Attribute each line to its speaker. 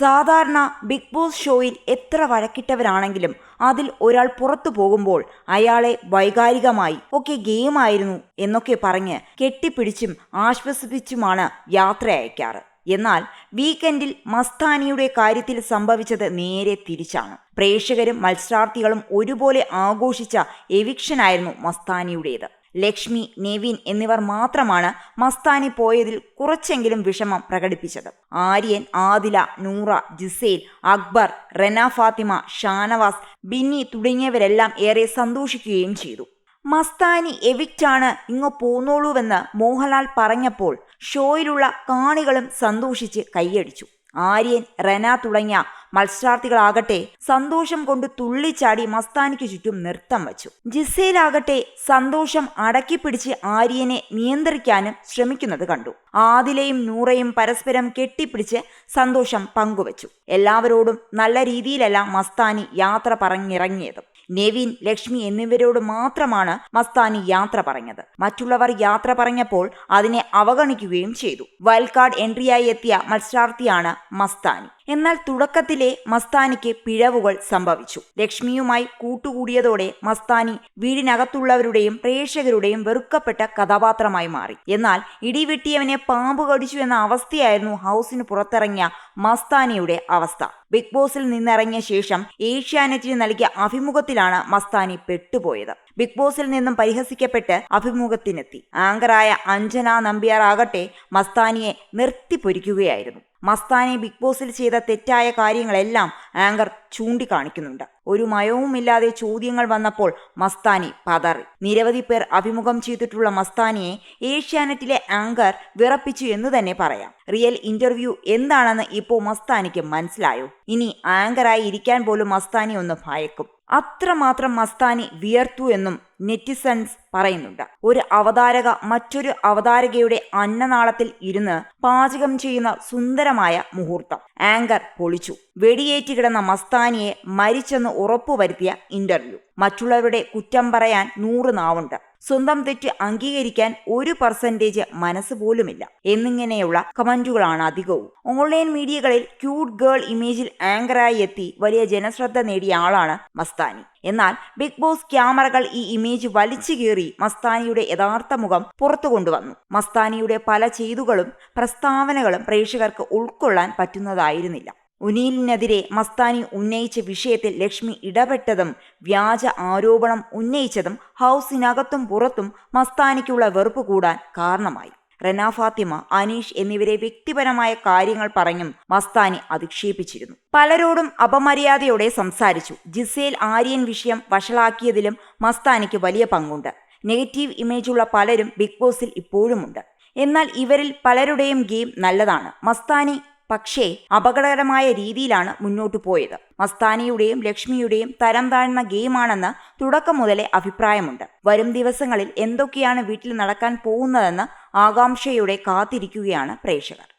Speaker 1: സാധാരണ big boss ഷോയിൽ എത്ര വഴക്കിട്ടവരാണെങ്കിലും അതിൽ ഒരാൾ പുറത്തു പോകുമ്പോൾ അയാളെ വൈകാരികമായി ഒക്കെ ഗെയിമായിരുന്നു എന്നൊക്കെ പറഞ്ഞ് കെട്ടിപ്പിടിച്ചും ആശ്വസിപ്പിച്ചുമാണ് യാത്ര അയക്കാറ്. എന്നാൽ വീക്കെൻഡിൽ മസ്താനിയുടെ കാര്യത്തിൽ സംഭവിച്ചത് നേരെ തിരിച്ചാണ്. പ്രേക്ഷകരും മത്സരാർത്ഥികളും ഒരുപോലെ ആഘോഷിച്ച എവിക്ഷനായിരുന്നു മസ്താനിയുടേത്. ലക്ഷ്മി നെവിൻ എന്നിവർ മാത്രമാണ് മസ്താനി പോയതിൽ കുറച്ചെങ്കിലും വിഷമം പ്രകടിപ്പിച്ചത്. ആര്യൻ ആദില നൂറ ജിസേൽ അക്ബർ റെന ഫാത്തിമ ഷാനവാസ് ബിന്നി തുടങ്ങിയവരെല്ലാം ഏറെ സന്തോഷിക്കുകയും ചെയ്തു. മസ്താനി എവിക്റ്റാണ് ഇങ്ങ് പോന്നോളൂവെന്ന് മോഹൻലാൽ പറഞ്ഞപ്പോൾ ഷോയിലുള്ള കാണികളും സന്തോഷിച്ച് കൈയടിച്ചു. ആര്യൻ റെന തുടങ്ങിയ മത്സരാർത്ഥികളാകട്ടെ സന്തോഷം കൊണ്ട് തുള്ളിച്ചാടി മസ്താനിക്ക് ചുറ്റും നൃത്തം വച്ചു. ജിസയിലാകട്ടെ സന്തോഷം അടക്കിപ്പിടിച്ച് ആര്യനെ നിയന്ത്രിക്കാനും ശ്രമിക്കുന്നത് കണ്ടു. ആദിലയും നൂറയും പരസ്പരം കെട്ടിപ്പിടിച്ച് സന്തോഷം പങ്കുവച്ചു. എല്ലാവരോടും നല്ല രീതിയിലല്ല മസ്താനി യാത്ര പറഞ്ഞിറങ്ങിയത്. നെവിൻ ലക്ഷ്മി എന്നിവരോട് മാത്രമാണ് മസ്താനി യാത്ര പറഞ്ഞത്. മറ്റുള്ളവർ യാത്ര പറഞ്ഞപ്പോൾ അതിനെ അവഗണിക്കുകയും ചെയ്തു. വൈൽഡ് കാർഡ് എൻട്രിയായി എത്തിയ മത്സരാർത്ഥിയാണ് മസ്താനി. എന്നാൽ തുടക്കത്തിലെ മസ്താനിക്ക് പിഴവുകൾ സംഭവിച്ചു. ലക്ഷ്മിയുമായി കൂട്ടുകൂടിയതോടെ മസ്താനി വീടിനകത്തുള്ളവരുടെയും പ്രേക്ഷകരുടെയും വെറുക്കപ്പെട്ട കഥാപാത്രമായി മാറി. എന്നാൽ ഇടിവെട്ടിയവനെ പാമ്പ് കടിച്ചു എന്ന അവസ്ഥയായിരുന്നു ഹൗസിന് പുറത്തിറങ്ങിയ മസ്താനിയുടെ അവസ്ഥ. ബിഗ് ബോസിൽ നിന്നിറങ്ങിയ ശേഷം ഏഷ്യാനെറ്റിന് നൽകിയ അഭിമുഖത്തിലാണ് മസ്താനി പെട്ടുപോയത്. ബിഗ് ബോസിൽ നിന്നും പരിഹസിക്കപ്പെട്ട് അഭിമുഖത്തിനെത്തി. ആങ്കറായ അഞ്ജന നമ്പ്യാർ ആകട്ടെ മസ്താനിയെ നിർത്തിപ്പൊരിക്കുകയായിരുന്നു. മസ്താനി ബിഗ് ബോസിൽ ചെയ്ത തെറ്റായ കാര്യങ്ങളെല്ലാം ആങ്കർ ചൂണ്ടിക്കാണിക്കുന്നുണ്ട്. ഒരു മയവുമില്ലാതെ ചോദ്യങ്ങൾ വന്നപ്പോൾ മസ്താനി പതറി. നിരവധി പേർ അഭിമുഖം ചെയ്തിട്ടുള്ള മസ്താനിയെ ഏഷ്യാനെറ്റിലെ ആങ്കർ വിറപ്പിച്ചു എന്ന് തന്നെ പറയാം. റിയൽ ഇന്റർവ്യൂ എന്താണെന്ന് ഇപ്പോൾ മസ്താനിക്ക് മനസ്സിലായോ? ഇനി ആങ്കറായി ഇരിക്കാൻ പോലും മസ്താനി ഒന്ന് ഭയക്കും. അത്രമാത്രം മസ്താനി വിയർത്തു എന്നും നെറ്റിസൺസ് പറയുന്നുണ്ട്. ഒരു അവതാരക മറ്റൊരു അവതാരകയുടെ അന്നനാളത്തിൽ ഇരുന്ന് പാചകം ചെയ്യുന്ന സുന്ദരമായ മുഹൂർത്തം. ആങ്കർ പൊളിച്ചു. വെടിയേറ്റ് കിടന്ന മസ്താനിയെ മരിച്ചെന്ന് ഉറപ്പുവരുത്തിയ ഇന്റർവ്യൂ. മറ്റുള്ളവരുടെ കുറ്റം പറയാൻ നൂറ് നാവുണ്ട്. സ്വന്തം തെറ്റ് അംഗീകരിക്കാൻ ഒരു പെർസെന്റേജ് മനസ്സ് പോലുമില്ല. എന്നിങ്ങനെയുള്ള കമന്റുകളാണ് അധികവും. ഓൺലൈൻ മീഡിയകളിൽ ക്യൂട്ട് ഗേൾ ഇമേജിൽ ആങ്കറായി എത്തി വലിയ ജനശ്രദ്ധ നേടിയ ആളാണ് മസ്താനി. എന്നാൽ ബിഗ് ബോസ് ക്യാമറകൾ ഈ ഇമേജ് വലിച്ചു കീറി മസ്താനിയുടെ യഥാർത്ഥ മുഖം പുറത്തു കൊണ്ടുവന്നു. മസ്താനിയുടെ പല ചെയ്തുകളും പ്രസ്താവനകളും പ്രേക്ഷകർക്ക് ഉൾക്കൊള്ളാൻ പറ്റുന്നതായിരുന്നില്ല. ഉനീലിനെതിരെ മസ്താനി ഉന്നയിച്ച വിഷയത്തിൽ ലക്ഷ്മി ഇടപെട്ടതും വ്യാജ ആരോപണം ഉന്നയിച്ചതും ഹൗസിനകത്തും പുറത്തും മസ്താനിക്കുള്ള വെറുപ്പ് കൂടാൻ കാരണമായി. റെന ഫാത്തിമ അനീഷ് എന്നിവരെ വ്യക്തിപരമായ കാര്യങ്ങൾ പറഞ്ഞും മസ്താനി അധിക്ഷേപിച്ചിരുന്നു. പലരോടും അപമര്യാദയോടെ സംസാരിച്ചു. ജിസേൽ ആര്യൻ വിഷയം വഷളാക്കിയതിലും മസ്താനിക്ക് വലിയ പങ്കുണ്ട്. നെഗറ്റീവ് ഇമേജുള്ള പലരും ബിഗ് ബോസിൽ ഇപ്പോഴുമുണ്ട്. എന്നാൽ ഇവരിൽ പലരുടെയും ഗെയിം നല്ലതാണ്. മസ്താനി പക്ഷേ അപകടകരമായ രീതിയിലാണ് മുന്നോട്ടു പോയത്. മസ്താനിയുടെയും ലക്ഷ്മിയുടെയും തരം താഴ്ന്ന ഗെയിമാണെന്ന് തുടക്കം മുതലേ അഭിപ്രായമുണ്ട്. വരും ദിവസങ്ങളിൽ എന്തൊക്കെയാണ് വീട്ടിൽ നടക്കാൻ പോകുന്നതെന്ന് ആകാംക്ഷയോടെ കാത്തിരിക്കുകയാണ് പ്രേക്ഷകർ.